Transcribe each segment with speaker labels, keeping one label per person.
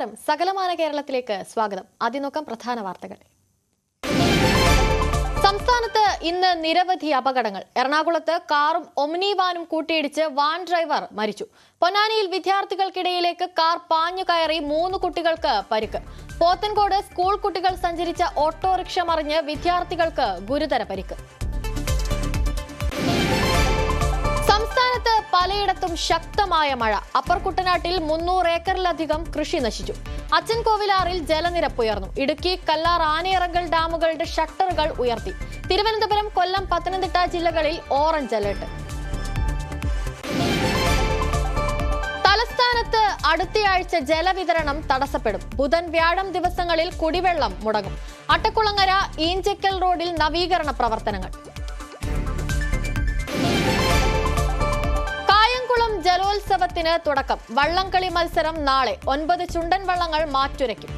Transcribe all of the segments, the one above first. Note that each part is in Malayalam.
Speaker 1: നമസ്കാരം സകലമാന കേരളത്തിലേക്ക് സ്വാഗതം അതിനൊക്കം പ്രധാന വാർത്തകൾ സംസ്ഥാനത്ത് ഇന്ന് നിരവധി അപകടങ്ങൾ എറണാകുളത്ത് കാറും ഒമ്നി വാനും കൂട്ടിയിടിച്ച് വാൻ ഡ്രൈവർ മരിച്ചു പൊന്നാനിയിൽ വിദ്യാർത്ഥികൾക്കിടയിലേക്ക് കാർ പാഞ്ഞു കയറി മൂന്ന് കുട്ടികൾക്ക് പരിക്ക് പോത്തൻകോട് സ്കൂൾ കുട്ടികൾ സഞ്ചരിച്ച ഓട്ടോറിക്ഷ മറിഞ്ഞ് വിദ്യാർത്ഥികൾക്ക് ഗുരുതര പരിക്ക് സംസ്ഥാനത്ത് പലയിടത്തും ശക്തമായ മഴ അപ്പർ കുട്ടനാട്ടിൽ മുന്നൂറ് ഏക്കറിലധികം കൃഷി നശിച്ചു അച്ചൻകോവിലാറിൽ ഉയർന്നു ഇടുക്കി കല്ലാർ ആനയിറങ്കൽ ഡാമുകളുടെ ഷട്ടറുകൾ ഉയർത്തി തിരുവനന്തപുരം കൊല്ലം പത്തനംതിട്ട ജില്ലകളിൽ ഓറഞ്ച് അലേർട്ട് തലസ്ഥാനത്ത് അടുത്തയാഴ്ച ജലവിതരണം തടസ്സപ്പെടും ബുധൻ വ്യാഴം ദിവസങ്ങളിൽ കുടിവെള്ളം മുടങ്ങും അട്ടക്കുളങ്ങര ഈഞ്ചക്കൽ റോഡിൽ നവീകരണ പ്രവർത്തനങ്ങൾ ജലോത്സവത്തിന് തുടക്കം വള്ളംകളി മത്സരം നാളെ ഒൻപത് ചുണ്ടൻ വള്ളങ്ങൾ മാറ്റുരയ്ക്കും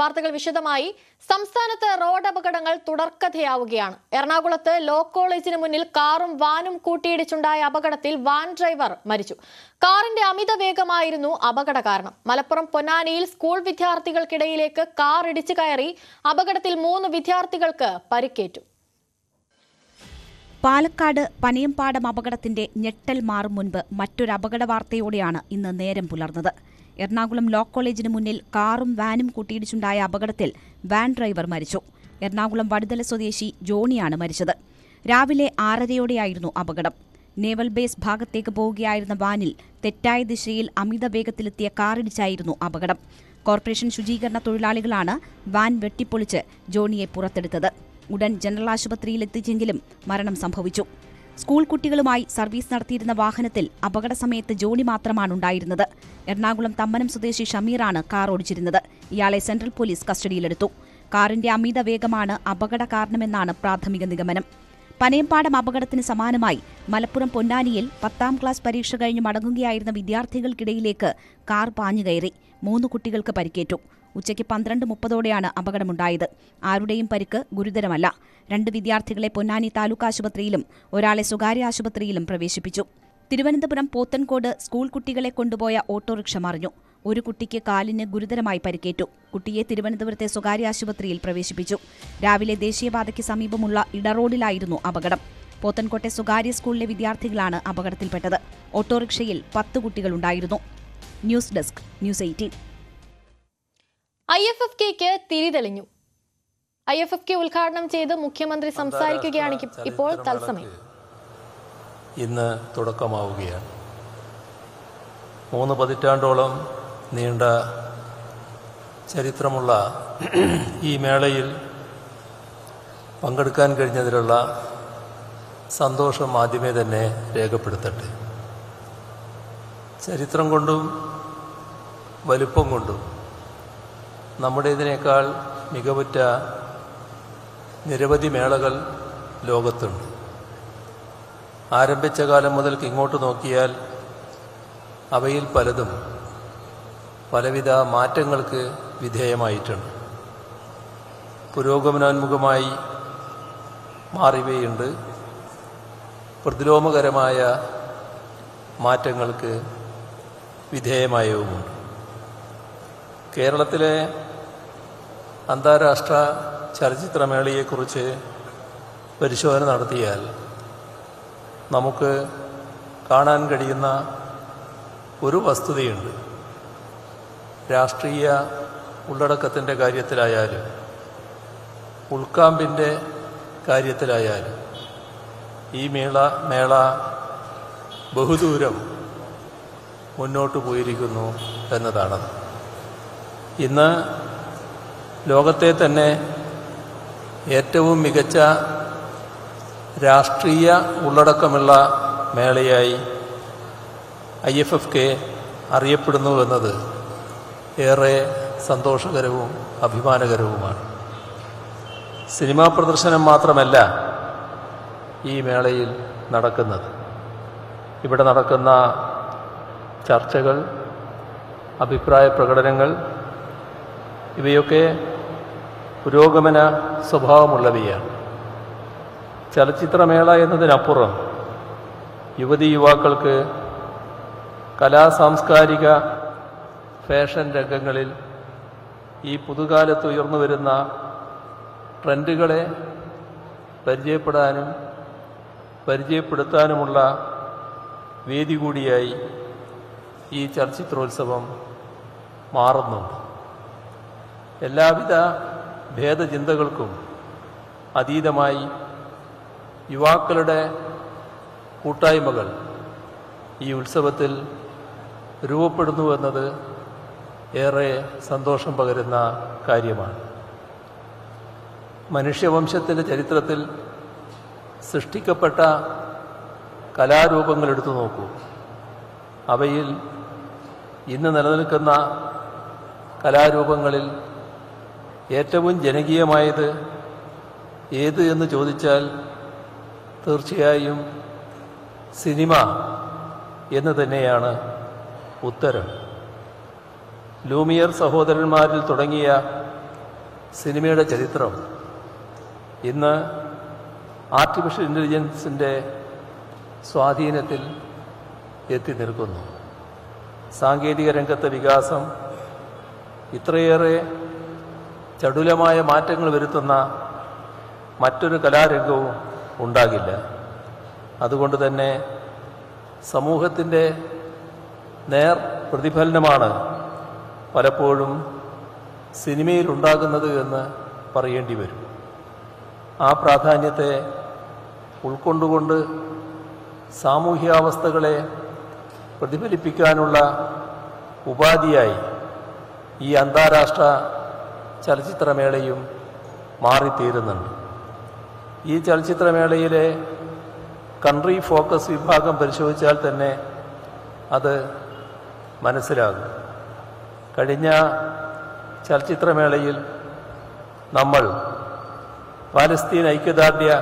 Speaker 1: വാർത്തകൾ വിശദമായി സംസ്ഥാനത്ത് റോഡ് അപകടങ്ങൾ തുടർക്കഥയാവുകയാണ് എറണാകുളത്ത് ലോ കോളേജിന് മുന്നിൽ കാറും വാനും കൂട്ടിയിടിച്ചുണ്ടായ അപകടത്തിൽ വാൻ ഡ്രൈവർ മരിച്ചു കാറിന്റെ അമിത വേഗമായിരുന്നു അപകട കാരണം മലപ്പുറം പൊന്നാനിയിൽ സ്കൂൾ വിദ്യാർത്ഥികൾക്കിടയിലേക്ക് കാർ ഇടിച്ചു കയറി അപകടത്തിൽ മൂന്ന് വിദ്യാർത്ഥികൾക്ക് പരിക്കേറ്റു പാലക്കാട് പനയമ്പാടം അപകടത്തിന്റെ ഞെട്ടൽ മാറും മുൻപ് മറ്റൊരു അപകട വാർത്തയോടെയാണ് ഇന്ന് നേരം പുലർന്നത് എറണാകുളം ലോ കോളേജിന് മുന്നിൽ കാറും വാനും കൂട്ടിയിടിച്ചുണ്ടായ അപകടത്തിൽ വാൻ ഡ്രൈവർ മരിച്ചു എറണാകുളം വടുതല സ്വദേശി ജോണിയാണ് മരിച്ചത് രാവിലെ ആറരയോടെയായിരുന്നു അപകടം നേവൽ ബേസ് ഭാഗത്തേക്ക് പോവുകയായിരുന്ന വാനിൽ തെറ്റായ ദിശയിൽ അമിത വേഗത്തിലെത്തിയ കാറിടിച്ചായിരുന്നു അപകടം കോർപ്പറേഷൻ ശുചീകരണ തൊഴിലാളികളാണ് വാൻ വെട്ടിപ്പൊളിച്ച് ജോണിയെ പുറത്തെടുത്തത് ഉടൻ ജനറൽ ആശുപത്രിയിൽ എത്തിച്ചെങ്കിലും മരണം സംഭവിച്ചു സ്കൂൾ കുട്ടികളുമായി സർവീസ് നടത്തിയിരുന്ന വാഹനത്തിൽ അപകട സമയത്ത് ജോണി മാത്രമാണ് ഉണ്ടായിരുന്നത് എറണാകുളം തമ്മനം സ്വദേശി ഷമീറാണ് കാർ ഓടിച്ചിരുന്നത് ഇയാളെ സെൻട്രൽ പോലീസ് കസ്റ്റഡിയിലെടുത്തു കാറിന്റെ അമിത വേഗമാണ് അപകട കാരണമെന്നാണ് പ്രാഥമിക നിഗമനം പനയംപാടം അപകടത്തിന് സമാനമായി മലപ്പുറം പൊന്നാനിയിൽ പത്താം ക്ലാസ് പരീക്ഷ കഴിഞ്ഞ് മടങ്ങുകയായിരുന്ന വിദ്യാർത്ഥികൾക്കിടയിലേക്ക് കാർ പാഞ്ഞുകയറി മൂന്ന് കുട്ടികൾക്ക് പരിക്കേറ്റു ഉച്ചയ്ക്ക് പന്ത്രണ്ട് മുപ്പതോടെയാണ് അപകടമുണ്ടായത് ആരുടെയും പരിക്ക് ഗുരുതരമല്ല രണ്ട് വിദ്യാർത്ഥികളെ പൊന്നാനി താലൂക്ക് ആശുപത്രിയിലും ഒരാളെ സ്വകാര്യ ആശുപത്രിയിലും പ്രവേശിപ്പിച്ചു തിരുവനന്തപുരം പോത്തൻകോട് സ്കൂൾ കുട്ടികളെ കൊണ്ടുപോയ ഓട്ടോറിക്ഷ മറിഞ്ഞു ഒരു കുട്ടിക്ക് കാലിന് ഗുരുതരമായി പരിക്കേറ്റു കുട്ടിയെ തിരുവനന്തപുരത്തെ സ്വകാര്യ ആശുപത്രിയിൽ പ്രവേശിപ്പിച്ചു രാവിലെ ദേശീയപാതയ്ക്ക് സമീപമുള്ള ഇടറോഡിലായിരുന്നു അപകടം പോത്തൻകോട്ടെ സ്വകാര്യ സ്കൂളിലെ വിദ്യാർത്ഥികളാണ് അപകടത്തിൽപ്പെട്ടത് ഓട്ടോറിക്ഷയിൽ പത്ത് കുട്ടികളുണ്ടായിരുന്നു news desk news eighteen I F F കെക്ക് തിരി തെളിഞ്ഞു ഐ എഫ് എഫ് കെ ഉദ്ഘാടനം ചെയ്ത് മുഖ്യമന്ത്രി സംസാരിക്കുകയാണ് ഇപ്പോൾ തത്സമയം
Speaker 2: ഇന്ന് തുടക്കമാവുകയാണ് മൂന്ന് പതിറ്റാണ്ടോളം നീണ്ട ചരിത്രമുള്ള ഈ മേളയിൽ പങ്കെടുക്കാൻ കഴിഞ്ഞതിലുള്ള സന്തോഷം ആദ്യമേ തന്നെ രേഖപ്പെടുത്തട്ടെ ചരിത്രം കൊണ്ടും വലുപ്പം കൊണ്ടും നമ്മുടെ ഇതിനേക്കാൾ മികവുറ്റ നിരവധി മേളകൾ ലോകത്തുണ്ട് ആരംഭിച്ച കാലം മുതൽക്ക് ഇങ്ങോട്ട് നോക്കിയാൽ അവയിൽ പലതും പലവിധ മാറ്റങ്ങൾക്ക് വിധേയമായിട്ടുണ്ട് പുരോഗമനോന്മുഖമായി മാറിവയുണ്ട് പ്രതിലോമകരമായ മാറ്റങ്ങൾക്ക് വിധേയമായവുമുണ്ട് കേരളത്തിലെ അന്താരാഷ്ട്ര ചലച്ചിത്രമേളയെക്കുറിച്ച് പരിശോധന നടത്തിയാൽ നമുക്ക് കാണാൻ കഴിയുന്ന ഒരു വസ്തുതയുണ്ട് രാഷ്ട്രീയ ഉള്ളടക്കത്തിൻ്റെ കാര്യത്തിലായാലും ഉൾക്കാമ്പിൻ്റെ കാര്യത്തിലായാലും ഈ മേള മേള ബഹുദൂരം മുന്നോട്ട് പോയിരിക്കുന്നു എന്നതാണ് ഇന്ന് ലോകത്തെ തന്നെ ഏറ്റവും മികച്ച രാഷ്ട്രീയ ഉള്ളടക്കമുള്ള മേളയായി ഐ എഫ് എഫ് കെ എന്നത് ഏറെ സന്തോഷകരവും അഭിമാനകരവുമാണ് സിനിമാ പ്രദർശനം മാത്രമല്ല ഈ മേളയിൽ നടക്കുന്നത് ഇവിടെ നടക്കുന്ന ചർച്ചകൾ അഭിപ്രായ പ്രകടനങ്ങൾ ഇവയൊക്കെ പുരോഗമന സ്വഭാവമുള്ളവയാണ് ചലച്ചിത്രമേള എന്നതിനപ്പുറം യുവതി യുവാക്കൾക്ക് കലാ സാംസ്കാരിക ഫാഷൻ രംഗങ്ങളിൽ ഈ പുതുകാലത്ത് ഉയർന്നു വരുന്ന ട്രെൻഡുകളെ പരിചയപ്പെടാനും പരിചയപ്പെടുത്താനുമുള്ള വേദി കൂടിയായി ഈ ചലച്ചിത്രോത്സവം മാറുന്നുണ്ട് എല്ലാവിധ ഭേദചിന്തകൾക്കും അതീതമായി യുവാക്കളുടെ കൂട്ടായ്മകൾ ഈ ഉത്സവത്തിൽ രൂപപ്പെടുന്നു എന്നത് ഏറെ സന്തോഷം പകരുന്ന കാര്യമാണ് മനുഷ്യവംശത്തിൻ്റെ ചരിത്രത്തിൽ സൃഷ്ടിക്കപ്പെട്ട കലാരൂപങ്ങൾ എടുത്തു നോക്കൂ അവയിൽ ഇന്ന് നിലനിൽക്കുന്ന കലാരൂപങ്ങളിൽ ഏറ്റവും ജനകീയമായത് ഏത് എന്ന് ചോദിച്ചാൽ തീർച്ചയായും സിനിമ എന്ന് തന്നെയാണ് ഉത്തരം ലൂമിയർ സഹോദരന്മാരിൽ തുടങ്ങിയ സിനിമയുടെ ചരിത്രം ഇന്ന് ആർട്ടിഫിഷ്യൽ ഇൻ്റലിജൻസിൻ്റെ സ്വാധീനത്തിൽ എത്തി നിൽക്കുന്നു സാങ്കേതിക രംഗത്തെ വികാസം ഇത്രയേറെ ചടുലമായ മാറ്റങ്ങൾ വരുത്തുന്ന മറ്റൊരു കലാരംഗവും ഉണ്ടാകില്ല അതുകൊണ്ട് തന്നെ സമൂഹത്തിൻ്റെ നേർ പ്രതിഫലനമാണ് പലപ്പോഴും സിനിമയിലുണ്ടാകുന്നത് എന്ന് പറയേണ്ടി വരും ആ പ്രാധാന്യത്തെ ഉൾക്കൊണ്ടുകൊണ്ട് സാമൂഹ്യാവസ്ഥകളെ പ്രതിഫലിപ്പിക്കാനുള്ള ഉപാധിയായി ഈ അന്താരാഷ്ട്ര ചലച്ചിത്രമേളയും മാറിത്തീരുന്നുണ്ട് ഈ ചലച്ചിത്രമേളയിലെ കൺട്രി ഫോക്കസ് വിഭാഗം പരിശോധിച്ചാൽ തന്നെ അത് മനസ്സിലാകും കഴിഞ്ഞ ചലച്ചിത്രമേളയിൽ നമ്മൾ പാലസ്തീൻ ഐക്യദാർഢ്യ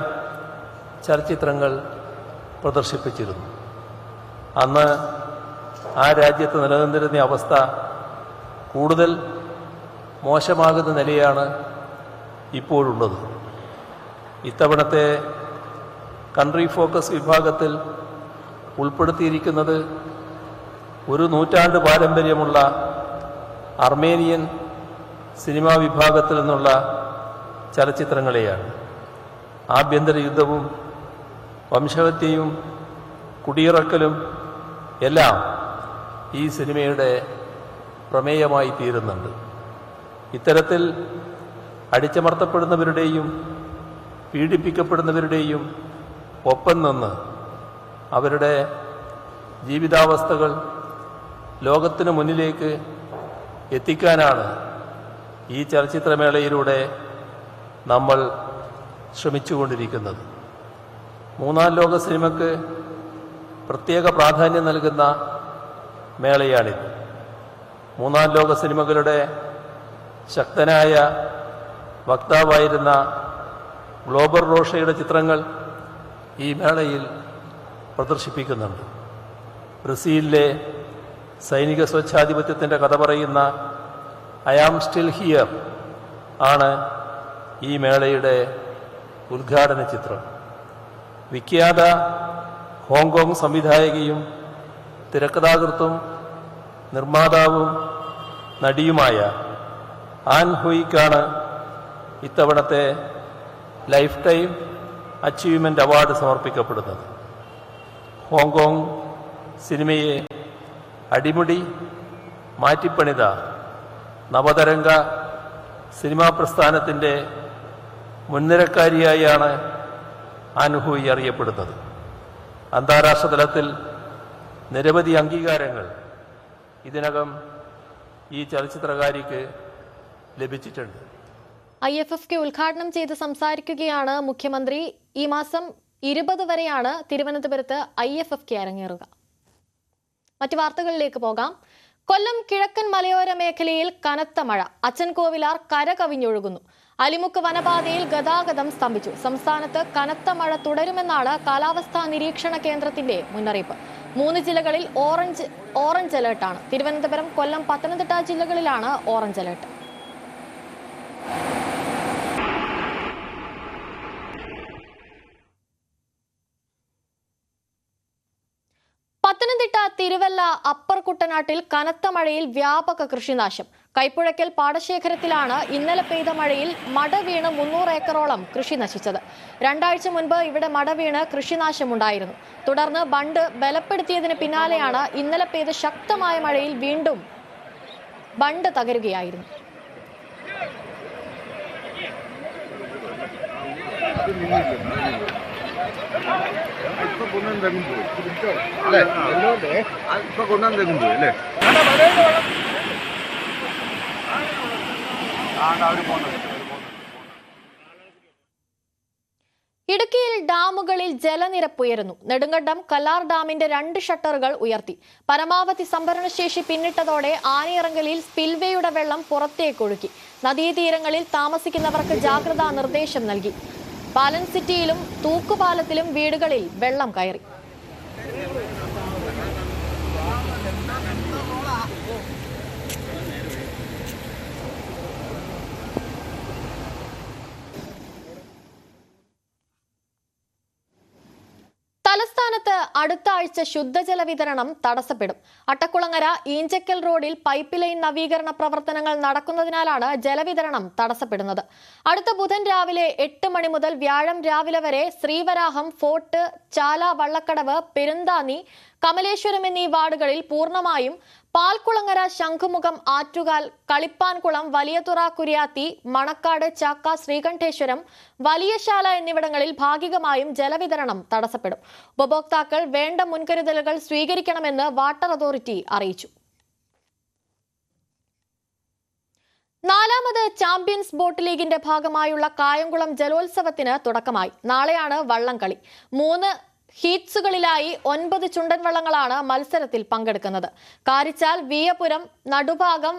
Speaker 2: ചലച്ചിത്രങ്ങൾ പ്രദർശിപ്പിച്ചിരുന്നു അന്ന് ആ രാജ്യത്ത് നിലനിന്നിരുന്ന അവസ്ഥ കൂടുതൽ മോശമാകുന്ന നിലയാണ് ഇപ്പോഴുള്ളത് ഇത്തവണത്തെ കൺട്രി ഫോക്കസ് വിഭാഗത്തിൽ ഉൾപ്പെടുത്തിയിരിക്കുന്നത് ഒരു നൂറ്റാണ്ട് പാരമ്പര്യമുള്ള അർമേനിയൻ സിനിമാ വിഭാഗത്തിൽ നിന്നുള്ള ചലച്ചിത്രങ്ങളെയാണ് ആഭ്യന്തര യുദ്ധവും വംശഹത്യയും കുടിയിറക്കലും എല്ലാം ഈ സിനിമയുടെ പ്രമേയമായി തീരുന്നുണ്ട് ഇത്തരത്തിൽ അടിച്ചമർത്തപ്പെടുന്നവരുടെയും പീഡിപ്പിക്കപ്പെടുന്നവരുടെയും ഒപ്പം നിന്ന് അവരുടെ ജീവിതാവസ്ഥകൾ ലോകത്തിന് മുന്നിലേക്ക് എത്തിക്കാനാണ് ഈ ചലച്ചിത്രമേളയിലൂടെ നമ്മൾ ശ്രമിച്ചുകൊണ്ടിരിക്കുന്നത് മൂന്നാം ലോക സിനിമയ്ക്ക് പ്രത്യേക പ്രാധാന്യം നൽകുന്ന മേളയാണിത് മൂന്നാം ലോക സിനിമകളുടെ ശക്തനായ വക്താവായിരുന്ന ഗ്ലോബർ റോഷയുടെ ചിത്രങ്ങൾ ഈ മേളയിൽ പ്രദർശിപ്പിക്കുന്നുണ്ട് ബ്രസീലിലെ സൈനിക സ്വച്ഛാധിപത്യത്തിൻ്റെ കഥ പറയുന്ന ഐ ആം സ്റ്റിൽ ഹിയർ ആണ് ഈ മേളയുടെ ഉദ്ഘാടന ചിത്രം വിഖ്യാത ഹോങ്കോങ് സംവിധായകയും തിരക്കഥാകൃത്തും നിർമ്മാതാവും നടിയുമായ ആൻഹുയിക്കാണ് ഇത്തവണത്തെ ലൈഫ് ടൈം അച്ചീവ്മെൻ്റ് അവാർഡ് സമർപ്പിക്കപ്പെടുന്നത് ഹോങ്കോങ് സിനിമയെ അടിമുടി മാറ്റിപ്പണിത നവതരംഗ സിനിമാ പ്രസ്ഥാനത്തിൻ്റെ മുൻനിരക്കാരിയായാണ് ആൻഹുയി അറിയപ്പെടുന്നത് അന്താരാഷ്ട്ര തലത്തിൽ നിരവധി അംഗീകാരങ്ങൾ ഇതിനകം ഈ ചലച്ചിത്രകാരിക്ക് ലഭിച്ചിട്ടുണ്ട്
Speaker 1: ഐ എഫ് എഫ് കെ ഉദ്ഘാടനം ചെയ്ത് സംസാരിക്കുകയാണ് മുഖ്യമന്ത്രി ഈ മാസം ഇരുപത് വരെയാണ് തിരുവനന്തപുരത്ത് ഐ എഫ് എഫ് കെ അരങ്ങേറുക മറ്റു വാർത്തകളിലേക്ക് പോകാം കൊല്ലം കിഴക്കൻ മലയോര മേഖലയിൽ കനത്ത മഴ അച്ഛൻകോവിലാർ കര കവിഞ്ഞൊഴുകുന്നു അലിമുക്ക് വനപാതയിൽ ഗതാഗതം സ്തംഭിച്ചു സംസ്ഥാനത്ത് കനത്ത മഴ തുടരുമെന്നാണ് കാലാവസ്ഥാ നിരീക്ഷണ കേന്ദ്രത്തിന്റെ മുന്നറിയിപ്പ് മൂന്ന് ജില്ലകളിൽ ഓറഞ്ച് ഓറഞ്ച് അലേർട്ടാണ് തിരുവനന്തപുരം കൊല്ലം പത്തനംതിട്ട ജില്ലകളിലാണ് orange alert Pathanamthitta Thiruvalla upper കുട്ടനാട്ടിൽ കനത്ത മഴയിൽ വ്യാപക കൃഷിനാശം കൈപ്പുഴയ്ക്കൽ പാടശേഖരത്തിലാണ് ഇന്നലെ പെയ്ത മഴയിൽ മട വീണ് മുന്നൂറ് ഏക്കറോളം കൃഷി നശിച്ചത് രണ്ടാഴ്ച മുൻപ് ഇവിടെ മട വീണ് കൃഷിനാശമുണ്ടായിരുന്നു തുടർന്ന് ബണ്ട് ബലപ്പെടുത്തിയതിന് പിന്നാലെയാണ് ഇന്നലെ പെയ്ത ശക്തമായ മഴയിൽ വീണ്ടും ബണ്ട് തകരുകയായിരുന്നു ഇടുക്കിയിൽ ഡാമുകളിൽ ജലനിരപ്പ് ഉയരുന്നു നെടുങ്കണ്ടം കല്ലാർ ഡാമിന്റെ രണ്ട് ഷട്ടറുകൾ ഉയർത്തി പരമാവധി സംഭരണശേഷി പിന്നിട്ടതോടെ ആനയിറങ്കലിൽ സ്പിൽവേയുടെ വെള്ളം പുറത്തേക്കൊഴുക്കി നദീതീരങ്ങളിൽ താമസിക്കുന്നവർക്ക് ജാഗ്രതാ നിർദ്ദേശം നൽകി പാലൻ സിറ്റിയിലും തൂക്കുപാലത്തിലും വീടുകളിൽ വെള്ളം കയറി അടുത്ത ആഴ്ച ശുദ്ധജല വിതരണം തടസ്സപ്പെടും അട്ടക്കുളങ്ങര ഈഞ്ചക്കൽ റോഡിൽ പൈപ്പ് ലൈൻ നവീകരണ പ്രവർത്തനങ്ങൾ നടക്കുന്നതിനാലാണ് ജലവിതരണം തടസ്സപ്പെടുന്നത് അടുത്ത ബുധൻ രാവിലെ എട്ട് മണി മുതൽ വ്യാഴം രാവിലെ വരെ ശ്രീവരാഹം ഫോർട്ട് ചാല വള്ളക്കടവ് പെരുന്താനി കമലേശ്വരം എന്നീ വാർഡുകളിൽ പൂർണ്ണമായും പാൽക്കുളങ്ങര ശംഖുമുഖം ആറ്റുകാൽ കളിപ്പാൻകുളം വലിയതുറ കുര്യാത്തി മണക്കാട് ചാക്ക ശ്രീകണ്ഠേശ്വരം വലിയശാല എന്നിവിടങ്ങളിൽ ഭാഗികമായും ജലവിതരണം തടസ്സപ്പെടും ഉപഭോക്താക്കൾ വേണ്ട മുൻകരുതലുകൾ സ്വീകരിക്കണമെന്ന് വാട്ടർ അതോറിറ്റി അറിയിച്ചു നാലാമത് ചാമ്പ്യൻസ് ബോട്ട് ലീഗിന്റെ ഭാഗമായുള്ള കായംകുളം ജലോത്സവത്തിന് തുടക്കമായി നാളെയാണ് വള്ളംകളി മൂന്ന് ഹീറ്റ്സുകളിലായി ഒൻപത് ചുണ്ടൻ വള്ളങ്ങളാണ് മത്സരത്തിൽ പങ്കെടുക്കുന്നത് കാരിച്ചാൽ വിയപുരം നടുഭാഗം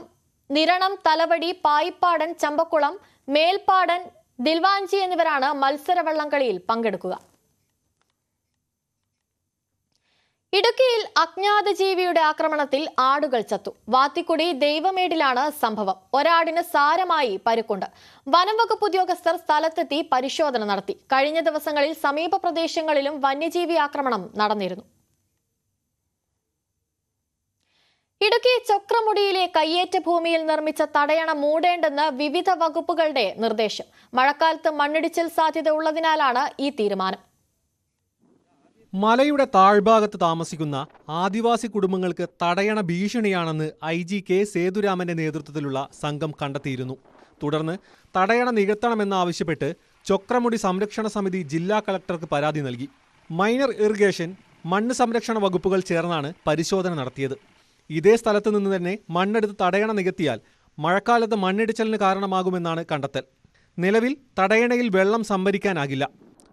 Speaker 1: നിരണം തലവടി പായിപ്പാടൻ ചമ്പക്കുളം മേൽപ്പാടൻ ദിൽവാഞ്ചി എന്നിവരാണ് മത്സര വള്ളംകളിയിൽ പങ്കെടുക്കുക ഇടുക്കിയിൽ അജ്ഞാത ജീവിയുടെ ആക്രമണത്തിൽ ആടുകൾ ചത്തു വാത്തിക്കുടി ദൈവമേടിലാണ് സംഭവം ഒരാടിന് സാരമായി പരുക്കുണ്ട് വനംവകുപ്പ് ഉദ്യോഗസ്ഥർ സ്ഥലത്തെത്തി പരിശോധന നടത്തി കഴിഞ്ഞ ദിവസങ്ങളിൽ സമീപ പ്രദേശങ്ങളിലും വന്യജീവി ആക്രമണം നടന്നിരുന്നു ഇടുക്കി ചൊക്രമുടിയിലെ കയ്യേറ്റ ഭൂമിയിൽ നിർമ്മിച്ച തടയണ മൂടേണ്ടെന്ന് വിവിധ വകുപ്പുകളുടെ നിർദ്ദേശം മഴക്കാലത്ത് മണ്ണിടിച്ചിൽ സാധ്യത ഉള്ളതിനാലാണ് ഈ തീരുമാനം
Speaker 3: മലയുടെ താഴ്ഭാഗത്ത് താമസിക്കുന്ന ആദിവാസി കുടുംബങ്ങൾക്ക് തടയണ ഭീഷണിയാണെന്ന് ഐ ജി കെ സേതുരാമന്റെ നേതൃത്വത്തിലുള്ള സംഘം കണ്ടെത്തിയിരുന്നു തുടർന്ന് തടയണ നികത്തണമെന്നാവശ്യപ്പെട്ട് ചൊക്രമുടി സംരക്ഷണ സമിതി ജില്ലാ കളക്ടർക്ക് പരാതി നൽകി മൈനർ ഇറിഗേഷൻ മണ്ണ് സംരക്ഷണ വകുപ്പുകൾ ചേർന്നാണ് പരിശോധന നടത്തിയത് ഇതേ സ്ഥലത്തു നിന്ന് തന്നെ മണ്ണെടുത്ത് തടയണ നികത്തിയാൽ മഴക്കാലത്ത് മണ്ണിടിച്ചലിന് കാരണമാകുമെന്നാണ് കണ്ടെത്തൽ നിലവിൽ തടയണയിൽ വെള്ളം സംഭരിക്കാനാകില്ല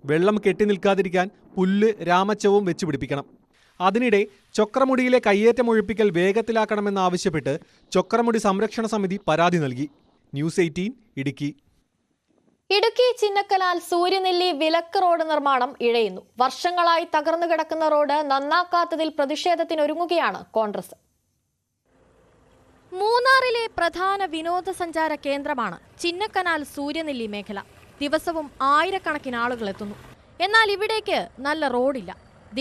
Speaker 3: വെള്ളം കെട്ടി നിൽക്കാതിരിക്കാൻ പുല്ല് രാമച്ചവും വെച്ച് പിടിപ്പിക്കണം അതിനിടെ ചൊക്രമുടിയിലെ കയ്യേറ്റം ഒഴിപ്പിക്കൽ വേഗത്തിലാക്കണമെന്നാവശ്യപ്പെട്ട് ചൊക്രമുടി സംരക്ഷണ സമിതി പരാതി നൽകി ന്യൂസ് എയ്റ്റീൻ ഇടുക്കി
Speaker 1: ഇടുക്കി ചിന്നക്കനാൽ സൂര്യനെല്ലി വിലക്ക് റോഡ് നിർമ്മാണം ഇഴയുന്നു വർഷങ്ങളായി തകർന്നു കിടക്കുന്ന റോഡ് നന്നാക്കാത്തതിൽ പ്രതിഷേധത്തിനൊരുങ്ങുകയാണ് കോൺഗ്രസ് മൂന്നാറിലെ പ്രധാന വിനോദസഞ്ചാര കേന്ദ്രമാണ് ചിന്നക്കനാൽ സൂര്യനെല്ലി മേഖല ദിവസവും ആയിരക്കണക്കിന് ആളുകൾ എത്തുന്നു എന്നാൽ ഇവിടേക്ക് നല്ല റോഡില്ല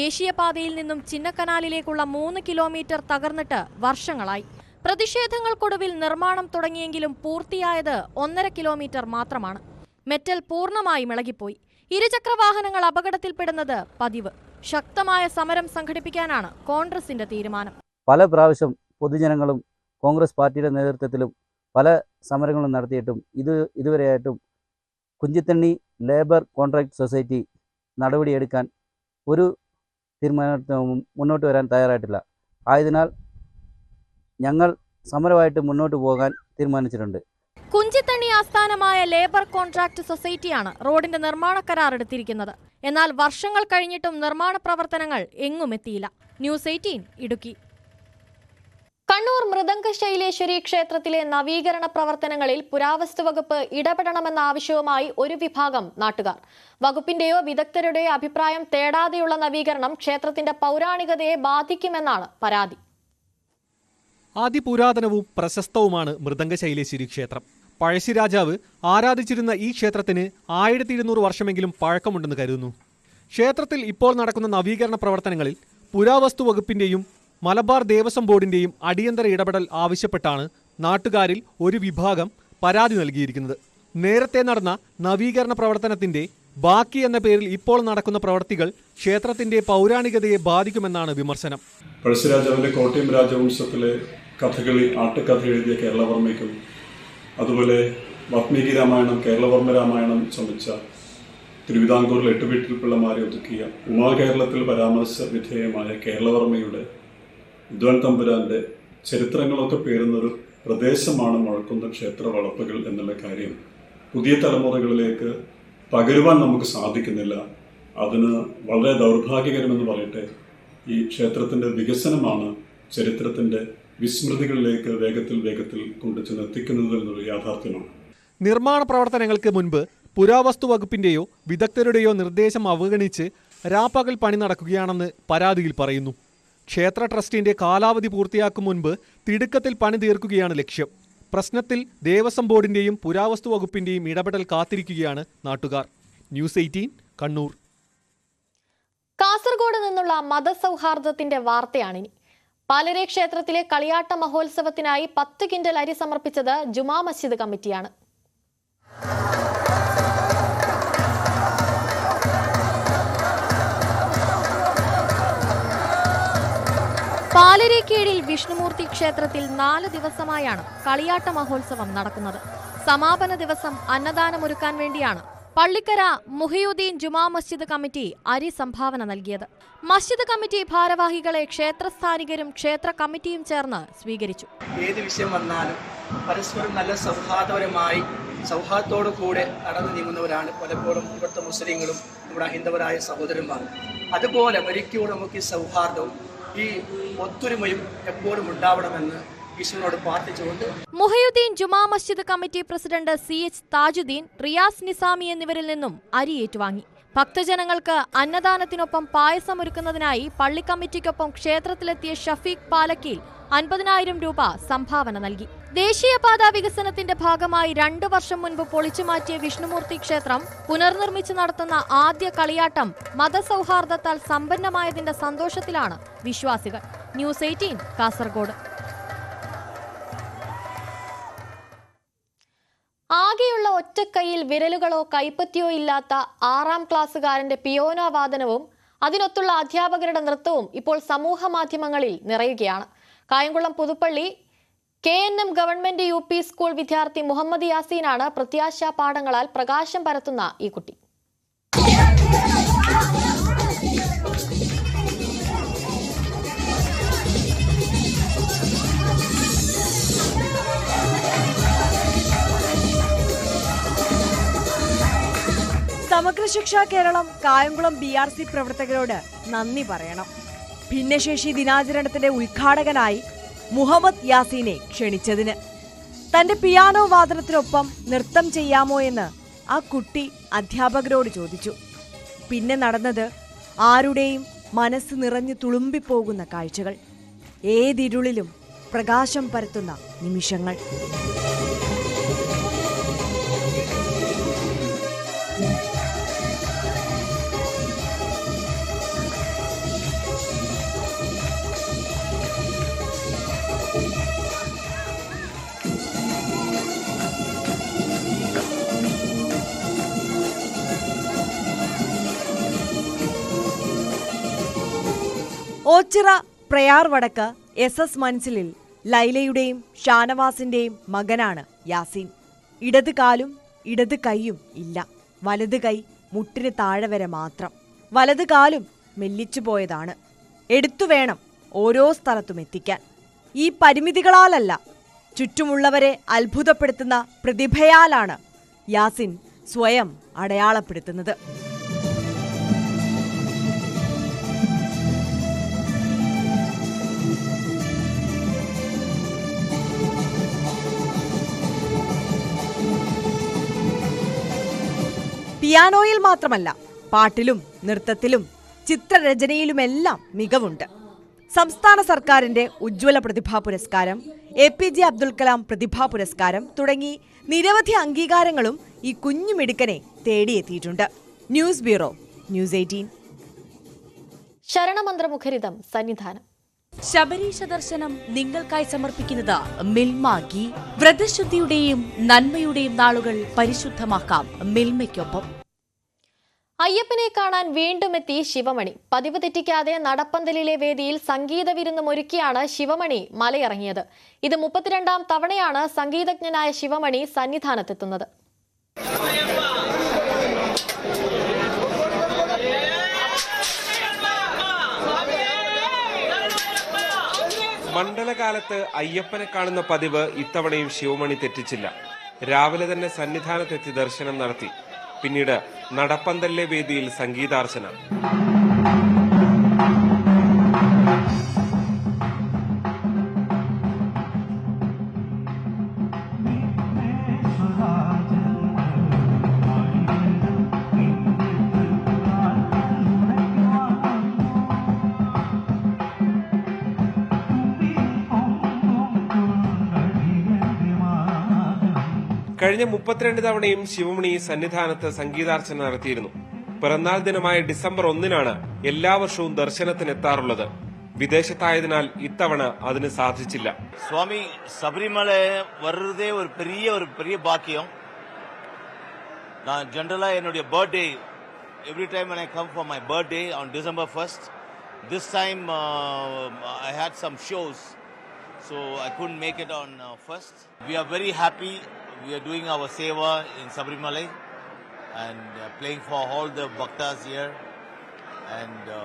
Speaker 1: ദേശീയപാതയിൽ നിന്നും ചിന്നക്കനാലിലേക്കുള്ള മൂന്ന് കിലോമീറ്റർ തകർന്നിട്ട് വർഷങ്ങളായി പ്രതിഷേധങ്ങൾക്കൊടുവിൽ നിർമ്മാണം തുടങ്ങിയെങ്കിലും പൂർത്തിയായത് ഒന്നര കിലോമീറ്റർ മാത്രമാണ് മെറ്റൽ പൂർണ്ണമായും ഇളകിപ്പോയി ഇരുചക്രവാഹനങ്ങൾ അപകടത്തിൽപ്പെടുന്നത് പതിവ് ശക്തമായ സമരം സംഘടിപ്പിക്കാനാണ് കോൺഗ്രസിന്റെ തീരുമാനം
Speaker 4: പല പ്രാവശ്യം പൊതുജനങ്ങളും കോൺഗ്രസ് പാർട്ടിയുടെ നേതൃത്വത്തിലും പല സമരങ്ങളും നടത്തിയിട്ടും ഇത് ഇതുവരെയായിട്ടും കുഞ്ചിത്തണ്ണി ലേബർ കോൺട്രാക്ട് സൊസൈറ്റി നടപടിയെടുക്കാൻ ഒരു തീരുമാനവും മുന്നോട്ട് വരാൻ തയ്യാറായിട്ടില്ല ആയതിനാൽ ഞങ്ങൾ സമരമായിട്ട് മുന്നോട്ട് പോകാൻ തീരുമാനിച്ചിട്ടുണ്ട്
Speaker 1: കുഞ്ചിത്തണ്ണി ആസ്ഥാനമായ ലേബർ കോൺട്രാക്ട് സൊസൈറ്റിയാണ് റോഡിന്റെ നിർമ്മാണ കരാർ എടുത്തിരിക്കുന്നത് എന്നാൽ വർഷങ്ങൾ കഴിഞ്ഞിട്ടും നിർമ്മാണ പ്രവർത്തനങ്ങൾ എങ്ങും എത്തിയില്ല ന്യൂസ് എയ്റ്റീൻ ഇടുക്കി കണ്ണൂർ മൃദംഗ ശൈലേശ്വരി ക്ഷേത്രത്തിലെ നവീകരണ പ്രവർത്തനങ്ങളിൽ പുരാവസ്തു വകുപ്പ് ഇടപെടണമെന്ന ആവശ്യവുമായി ഒരു വിഭാഗം നാട്ടുകാർ വകുപ്പിന്റെയോ വിദഗ്ധരുടെയോ അഭിപ്രായം തേടാതെയുള്ള നവീകരണം ക്ഷേത്രത്തിന്റെ പൗരാണികതയെ ബാധിക്കുമെന്നാണ് പരാതി
Speaker 3: അതിപുരാതനവും പ്രശസ്തവുമാണ് മൃദംഗ ശൈലേശ്വരി ക്ഷേത്രം പഴശ്ശി രാജാവ് ആരാധിച്ചിരുന്ന ഈ ക്ഷേത്രത്തിന് ആയിരത്തി ഇരുന്നൂറ് വർഷമെങ്കിലും പഴക്കമുണ്ടെന്ന് കരുതുന്നു ക്ഷേത്രത്തിൽ ഇപ്പോൾ നടക്കുന്ന നവീകരണ പ്രവർത്തനങ്ങളിൽ പുരാവസ്തു വകുപ്പിന്റെയും മലബാർ ദേവസ്വം ബോർഡിന്റെയും അടിയന്തര ഇടപെടൽ ആവശ്യപ്പെട്ടാണ് നാട്ടുകാരിൽ ഒരു വിഭാഗം പരാതി നൽകിയിരിക്കുന്നത് നേരത്തെ നടന്ന നവീകരണ പ്രവർത്തനത്തിന്റെ ബാക്കി എന്ന പേരിൽ ഇപ്പോൾ നടക്കുന്ന പ്രവർത്തികൾ ക്ഷേത്രത്തിന്റെ പൗരാണികതയെ ബാധിക്കുമെന്നാണ് വിമർശനം
Speaker 5: പഴശ്ശിരാജാവിന്റെ കോട്ടയം രാജവംശത്തിലെ കഥകളി ആട്ടക്കഥ എഴുതിയ കേരളവർമ്മയ്ക്കും അതുപോലെ വാത്മീകി രാമായണം കേരളവർമ്മ രാമായണം ശ്രമിച്ച തിരുവിതാംകൂറിൽ എട്ടുവീട്ടിൽ പിള്ളമാരെ ഒതുക്കിയ ഉമാകേരളത്തിൽ പരാമർശ വിധേയമായ കേരളവർമ്മയുടെ വിദ്വാൻ തമ്പുരാന്റെ ചരിത്രങ്ങളൊക്കെ പേരുന്നൊരു പ്രദേശമാണ് മുഴക്കുന്ന ക്ഷേത്ര വളപ്പുകൾ എന്നുള്ള കാര്യം പുതിയ തലമുറകളിലേക്ക് പകരുവാൻ നമുക്ക് സാധിക്കുന്നില്ല അതിന് വളരെ ദൗർഭാഗ്യകരമെന്ന് പറയട്ടെ ഈ ക്ഷേത്രത്തിൻ്റെ വികസനമാണ് ചരിത്രത്തിൻ്റെ വിസ്മൃതികളിലേക്ക് വേഗത്തിൽ വേഗത്തിൽ കൊണ്ടു എത്തിക്കുന്നത് എന്നൊരു യാഥാർത്ഥ്യമാണ്
Speaker 3: നിർമ്മാണ പ്രവർത്തനങ്ങൾക്ക് മുൻപ് പുരാവസ്തു വകുപ്പിന്റെയോ വിദഗ്ധരുടെയോ നിർദ്ദേശം അവഗണിച്ച് രാപ്പകൽ പണി നടക്കുകയാണെന്ന് പരാതിയിൽ പറയുന്നു ക്ഷേത്ര ട്രസ്റ്റിന്റെ കാലാവധി പൂർത്തിയാക്കും മുൻപ് തിടുക്കത്തിൽ പണി തീർക്കുകയാണ് ലക്ഷ്യം പ്രശ്നത്തിൽ ദേവസ്വം ബോർഡിന്റെയും പുരാവസ്തു വകുപ്പിന്റെയും ഇടപെടൽ കാത്തിരിക്കുകയാണ് നാട്ടുകാർ ന്യൂസ് എയ്റ്റീൻ കണ്ണൂർ
Speaker 1: കാസർഗോഡ് നിന്നുള്ള മതസൗഹാർദ്ദത്തിന്റെ വാർത്തയാണിനി പാലരെ ക്ഷേത്രത്തിലെ കളിയാട്ട മഹോത്സവത്തിനായി പത്ത് കിൻഡൽ അരി സമർപ്പിച്ചത് ജുമാ മസ്ജിദ് കമ്മിറ്റിയാണ് പാലരേക്കീഴിൽ വിഷ്ണുമൂർത്തി ക്ഷേത്രത്തിൽ നാല് ദിവസമായാണ് കളിയാട്ട മഹോത്സവം നടക്കുന്നത് സമാപന ദിവസം അന്നദാനമൊരുക്കാൻ വേണ്ടിയാണ് പള്ളിക്കര മുഹിയുദ്ദീൻ ജുമാ മസ്ജിദ് കമ്മിറ്റി അരി സംഭാവന നൽകിയത് മസ്ജിദ് കമ്മിറ്റി ഭാരവാഹികളെ ക്ഷേത്രസ്ഥാനികരും ക്ഷേത്ര കമ്മിറ്റിയും ചേർന്ന് സ്വീകരിച്ചു
Speaker 6: ഏത് വിഷയം വന്നാലും പരസ്പരം നല്ല സൗഹാർദ്ദപരമായി സൗഹാർദ്ദത്തോടു കൂടെ നടന്നു നീങ്ങുന്നവരാണ് പലപ്പോഴും ഇവിടുത്തെ മുസ്ലിങ്ങളും നമ്മുടെ ഹിന്ദവരായ സഹോദരന്മാർ അതുപോലെ ഒരിക്കലും നമുക്ക് ഈ സൗഹാർദ്ദവും ഈ ഒത്തൊരുമയും എപ്പോഴും ഉണ്ടാവണമെന്ന് ഈശ്വരനോട് പ്രാർത്ഥിച്ചുകൊണ്ട്
Speaker 1: Muhiyudheen Juma Masjid committee president C H Thajudheen Riyas Nizami എന്നിവരിൽ നിന്നും അരി ഏറ്റുവാങ്ങി ഭക്തജനങ്ങൾക്ക് അന്നദാനത്തിനൊപ്പം പായസം ഒരുക്കുന്നതിനായി പള്ളി കമ്മിറ്റിക്കൊപ്പം ക്ഷേത്രത്തിലെത്തിയ ഷഫീഖ് പാലക്കിൽ അൻപതിനായിരം രൂപ സംഭാവന നൽകി ദേശീയപാത വികസനത്തിന്റെ ഭാഗമായി രണ്ടു വർഷം മുൻപ് പൊളിച്ചുമാറ്റിയ വിഷ്ണുമൂർത്തി ക്ഷേത്രം പുനർനിർമ്മിച്ച് നടത്തുന്ന ആദ്യ കളിയാട്ടം മതസൗഹാർദ്ദത്താൽ സമ്പന്നമായതിന്റെ സന്തോഷത്തിലാണ് വിശ്വാസികൾ ന്യൂസ് എയ്റ്റീൻ കാസർഗോഡ് ആകെയുള്ള ഒറ്റക്കൈയിൽ വിരലുകളോ കൈപ്പത്തിയോ ഇല്ലാത്ത ആറാം ക്ലാസ്സുകാരന്റെ പിയോനോ വാദനവും അതിനൊത്തുള്ള അധ്യാപകരുടെ നൃത്തവും ഇപ്പോൾ സമൂഹ മാധ്യമങ്ങളിൽ നിറയുകയാണ് Kayamkulam Puthuppally K N M government U P school വിദ്യാർത്ഥി മുഹമ്മദ് യാസീനാണ് പ്രത്യാശ പാഠങ്ങളാൽ പ്രകാശം പരത്തുന്ന ഈ കുട്ടി Samagra Shiksha Keralam Kayamkulam B R C പ്രവർത്തകരോട് നന്ദി പറയണം ഭിന്നശേഷി ദിനാചരണത്തിന്റെ ഉദ്ഘാടകനായി മുഹമ്മദ് യാസീനെ ക്ഷണിച്ചതിന് തന്റെ പിയാനോ വാദനത്തിനൊപ്പം നൃത്തം ചെയ്യാമോ എന്ന് ആ കുട്ടി അധ്യാപകരോട് ചോദിച്ചു പിന്നെ നടന്നത് ആരുടെയും മനസ്സ് നിറഞ്ഞു തുളുമ്പിപ്പോകുന്ന കാഴ്ചകൾ ഏതിരുളിലും പ്രകാശം പരത്തുന്ന നിമിഷങ്ങൾ ഓച്ചിറ പ്രയാർ വടക്ക് എസ് എസ് മൻസിലിൽ ലൈലയുടെയും ഷാനവാസിന്റെയും മകനാണ് യാസീൻ ഇടത് കാലും ഇടത് കൈയും ഇല്ല വലത് കൈ മുട്ടിന് താഴെ വരെ മാത്രം വലത് കാലും മെല്ലിച്ചു പോയതാണ് എടുത്തു വേണം ഓരോ സ്ഥലത്തും എത്തിക്കാൻ ഈ പരിമിതികളാലല്ല ചുറ്റുമുള്ളവരെ അത്ഭുതപ്പെടുത്തുന്ന പ്രതിഭയാലാണ് യാസിൻ സ്വയം അടയാളപ്പെടുത്തുന്നത് പിയാനോയിൽ മാത്രമല്ല പാട്ടിലും നൃത്തത്തിലും ചിത്രരചനയിലുമെല്ലാം മികവുണ്ട് സംസ്ഥാന സർക്കാരിന്റെ Ujjwala Prathibha Puraskaram A P J Abdul Kalam Prathibha Puraskaram തുടങ്ങി നിരവധി അംഗീകാരങ്ങളും ഈ കുഞ്ഞു മിടുക്കനെ തേടിയെത്തിയിട്ടുണ്ട് ന്യൂസ് ബ്യൂറോ ന്യൂസ് എയ്റ്റീൻ ശരണമന്ത്രമുഖരിതം സന്നിധാനം ശബരീശ ദർശനം നിങ്ങൾക്കായി സമർപ്പിക്കുന്നത് മിൽമാകി വ്രതശുദ്ധിയുടെയും നന്മയുടെയും നാളുകൾ പരിശുദ്ധമാക്കാം മിൽമയ്ക്കൊപ്പം അയ്യപ്പനെ കാണാൻ വീണ്ടും എത്തി ശിവമണി പതിവ് തെറ്റിക്കാതെ നടപ്പന്തലിലെ വേദിയിൽ സംഗീത വിരുന്നുമൊരുക്കിയാണ് ശിവമണി മലയിറങ്ങിയത് ഇത് മുപ്പത്തിരണ്ടാം തവണയാണ് സംഗീതജ്ഞനായ ശിവമണി സന്നിധാനത്തെത്തുന്നത്
Speaker 7: മണ്ഡലകാലത്ത് അയ്യപ്പനെ കാണുന്ന പതിവ് ഇത്തവണയും ശിവമണി തെറ്റിച്ചില്ല രാവിലെ തന്നെ സന്നിധാനത്തെത്തി ദർശനം നടത്തി പിന്നീട് നടപ്പന്തല്ലെ വേദിയിൽ സംഗീതാർച്ചന കഴിഞ്ഞ മുപ്പത്തിരണ്ട് തവണയും ശിവമണി സന്നിധാനത്ത് സംഗീതാർച്ചന നടത്തിയിരുന്നു പിറന്നാൾ ദിനമായ ഡിസംബർ ഒന്നിനാണ് എല്ലാ വർഷവും ദർശനത്തിനെത്താറുള്ളത് വിദേശത്തായതിനാൽ ഇത്തവണ അതിന് സാധിച്ചില്ല
Speaker 8: സ്വാമി ശബരിമല വെറുതെ ഒരു പെരിയ ഒരു പെരിയ ഭാഗ്യം நான் ஜென்ரலாக என்னுடைய every time I come for my my birthday on December first this time I had some shows so I could make it on first we are very happy we are doing our seva in Sabarimalai and uh, playing for all the bhaktas here. And uh,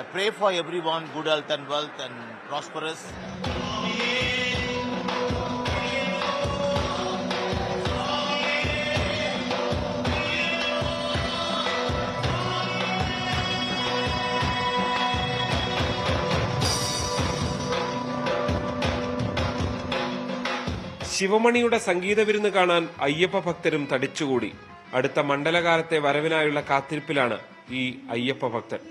Speaker 8: I pray for everyone good health and wealth and prosperous.
Speaker 7: Sivamani സംഗീത വിരുന്ന് കാണാൻ അയ്യപ്പ ഭക്തരും തടിച്ചുകൂടി അടുത്ത മണ്ഡലകാലത്തെ വരവിനായുള്ള കാത്തിരിപ്പിലാണ് ഈ അയ്യപ്പ ഭക്തൻ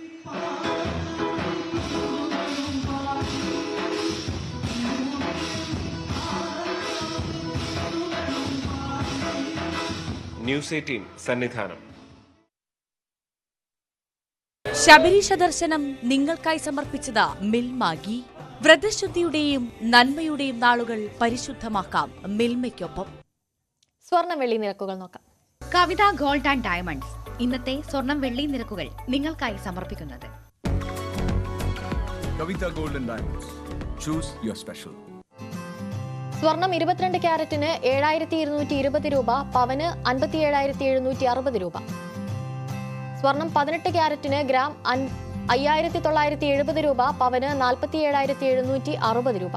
Speaker 7: ന്യൂസ് എയ്റ്റീൻ സന്നിധാനം
Speaker 1: ശബരീശ ദർശനം നിങ്ങൾക്കായി സമർപ്പിച്ചത് മിൽമാഗി വ്രതശുദ്ധിയുടെയും നന്മയുടെയും നാളുകൾ പരിശുദ്ധമാക്കാം മിൽമയ്ക്കൊപ്പം സ്വർണ്ണ വെള്ളി നിരക്കുകൾ നോക്കാം കവിത ഗോൾഡ് ആൻഡ് ഡയമണ്ട്സ് ഇന്നത്തെ സ്വർണം വെള്ളി നിരക്കുകൾ നിങ്ങൾക്കായി സമർപ്പിക്കുന്നത്
Speaker 9: Kavitha gold and diamonds choose your special
Speaker 1: സ്വർണം ഇരുപത്തിരണ്ട് ക്യാരറ്റിന് ഏഴായിരത്തി ഇരുന്നൂറ്റി ഇരുപത് രൂപ പവന് അൻപത്തി ഏഴായിരത്തി എഴുന്നൂറ്റി അറുപത് രൂപ സ്വർണം പതിനെട്ട് ക്യാരറ്റിന് ഗ്രാം അയ്യായിരത്തി തൊള്ളായിരത്തി എഴുപത് രൂപ പവന് നാൽപ്പത്തി ഏഴായിരത്തി എഴുന്നൂറ്റി അറുപത് രൂപ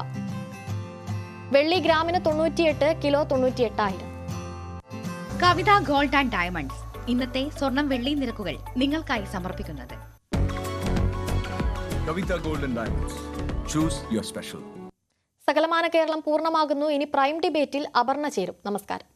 Speaker 1: വെള്ളി ഗ്രാമിന് തൊണ്ണൂറ്റിയെട്ട് കിലോ തൊണ്ണൂറ്റി എട്ടായിരം കവിത ഗോൾഡ് ആൻഡ് ഡയമണ്ട്സ് ഇന്നത്തെ സ്വർണം വെള്ളി നിരക്കുകൾ നിങ്ങൾക്കായി സമർപ്പിക്കുന്നത് സകലമാന കേരളം പൂർണ്ണമാകുന്നു ഇനി പ്രൈം ഡിബേറ്റിൽ അപർണ ചേരും നമസ്കാരം